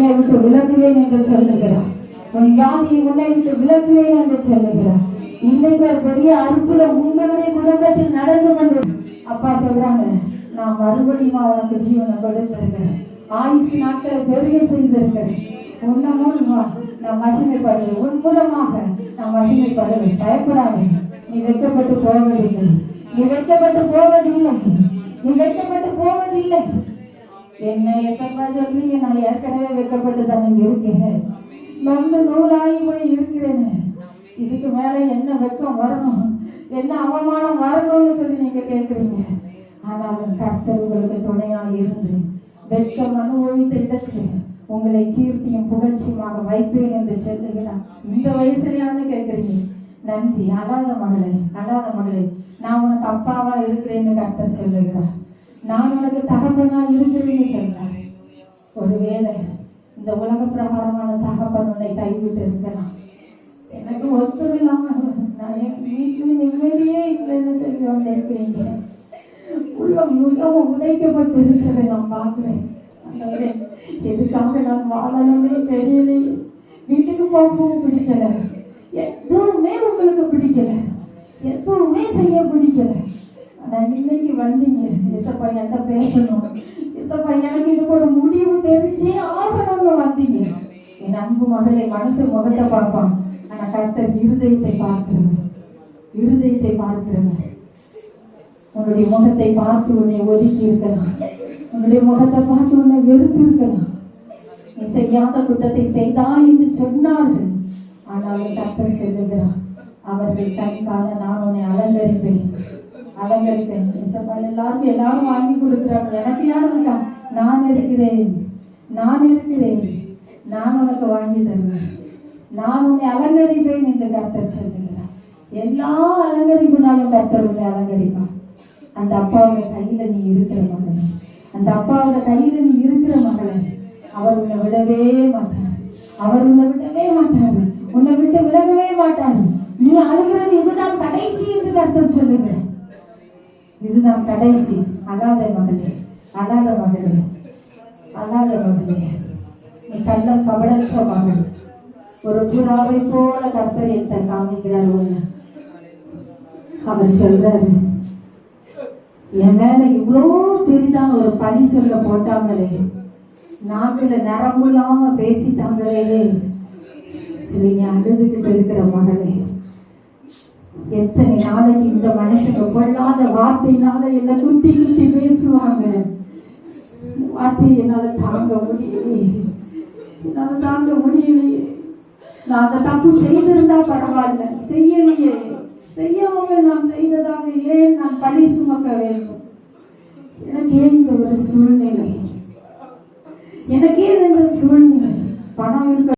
உன்னை விட்டு விலகுவேன் என்று சொல்லுகிறார் உன் வியாதியை உன்னை விட்டு விலகுவேன் என்று சொல்லுகிறார் இன்னைக்கு ஒரு பெரிய அற்புதம் உங்களுடைய குடும்பத்தில் நடந்து கொண்டு அப்பா சொல்றாங்க நான் மறுபடியும் உனக்கு ஜீவனை கொடுத்திருக்கிறேன். ஆயுசு நாட்களை பெரிய செய்திருக்கிறேன். உன்ன மூலமா நான் மகிமைப்படுவேன். உன் மூலமாக நான் மகிமைப்படுவேன். பயப்படாதே. நீ வெட்கப்பட்டு போவதில்லை. நீ வெட்கப்பட்டு போவதில்லை. நீ வெட்கப்பட்டு போவதில்லை. என்ன எசப்பா சொல்றீங்க நான் ஏற்கனவே வைக்கப்பட்டு தானே இருக்கிறேன். நொந்து நூலாகி போய் இருக்கிறேன். இதுக்கு மேல என்ன வெட்கம் வரணும்? என்ன அவமானம் வரணும்னு சொல்லி நீங்க கேட்குறீங்க. ஆனாலும் கர்த்தர் உங்களுக்கு துணையா இருந்து வெட்கம் அனுபவித்த இடத்துல உங்களை கீர்த்தியும் புகழ்ச்சியுமாக வைப்பேன் என்று சொல்லுகிறான் இந்த வயசுலயான்னு கேட்குறீங்க. நன்றி. அழாத மகளே அழாத மகளே நான் உனக்கு அப்பாவா இருக்கிறேன்னு கர்த்தர் சொல்லுகிறார். நான் உனக்கு தகப்பனா இருக்கிறேன்னு சொன்னார். ஒருவேளை இந்த உலக பிரகாரமான சகப்பன் உன்னை கைவிட்டு இருக்கலாம் எனக்கு ஒருத்தர் இல்லாம நான் என் வீட்டுல நிம்மதியே இல்லைன்னு சொல்லி வந்திருக்கிறீங்க உள்ள மிகவும் உடைக்கப்பட்டு இருக்கிறதை நான் பார்க்குறேன். எதுக்காக நான் வாழணுமே தெரியலையே வீட்டுக்கு போகவும் பிடிக்கல. எதுவுமே உங்களுக்கு பிடிக்கல. எதுவுமே செய்ய பிடிக்கல. ஆனா இன்னைக்கு வந்தீங்க. இசப்பா என்கிட்ட பேசணும். இசப்பா எனக்கு இதுக்கு ஒரு முடிவு தெரிஞ்சே ஆகணும்னு வந்தீங்க. என் அன்பு மகளே மனசு முகத்தை பார்ப்பான் ஆனா கர்த்தர் இருதயத்தை பார்க்கிறது. இருதயத்தை பார்க்கிறது. உன்னுடைய முகத்தை பார்த்து உன்னை ஒதுக்கி இருக்கலாம் உன்னுடைய முகத்தை பார்த்து உன்னை வெறுத்து இருக்கலாம் நீ செய்யாத குற்றத்தை செய்தா என்று சொன்னார்கள். ஆனால் கர்த்தர் சொல்லுகிறார் அவர்கள் கண் காண நான் உன்னை அலங்கரிப்பேன். அலங்கரிப்பேன் இசப்பா எல்லாருக்கும் எல்லாரும் வாங்கி கொடுக்குறாங்க எனக்கு யார் இருக்கா? நான் இருக்கிறேன். நான் இருக்கிறேன். நான் உனக்கு வாங்கி தருவேன். நான் உன்னை அலங்கரிப்பேன் என்று கர்த்தர் சொல்லுகிறார். எல்லா அலங்கரிப்புனாலும் கர்த்தர் உன்னை அலங்கரிப்பா அந்த அப்பாவோட கையில நீ இருக்கிற மகளே. அந்த அப்பாவோட கையில நீ இருக்கிற மகளே. அவர் உன்னை விடவே மாட்டார். அவர் உன்னை விடவே மாட்டார். உன்னை விட்டு விலகவே மாட்டார். நீ அழுகிறது இதுதான் கடைசி என்று கர்த்தர் இது இதுதான் கடைசி. அகாத மகளே அகாத மகளே அகாத மகளே நீ கள்ளம் கபடற்ற மகள். ஒரு புறாவை போல கர்த்தர் என்கிட்ட காமிக்கிறார் ஒண்ணு அவர் சொல்றாரு என் மேல இவ்வளோ பெரிதான ஒரு பழி சொல்ல போட்டாங்களே. நாக்குல நரம்பு இல்லாம பேசிட்டாங்களே. சொல்லி நீ அழுதுகிட்டு இருக்கிற மகளே எத்தனை நாளைக்கு இந்த மனுஷங்க கொள்ளாத வார்த்தையினால என்ன குத்தி குத்தி பேசுவாங்க? வார்த்தையை என்னால தாங்க முடியலையே. என்னால தாங்க முடியலையே. நான் அந்த தப்பு செய்திருந்தா பரவாயில்ல. செய்யலையே. செய்யாம நான் செய்ததாக ஏன் நான் பழி சுமக்க வேண்டும்? எனக்கு ஏன் இந்த ஒரு சூழ்நிலை? எனக்கே இந்த சூழ்நிலை? பணம் இருக்க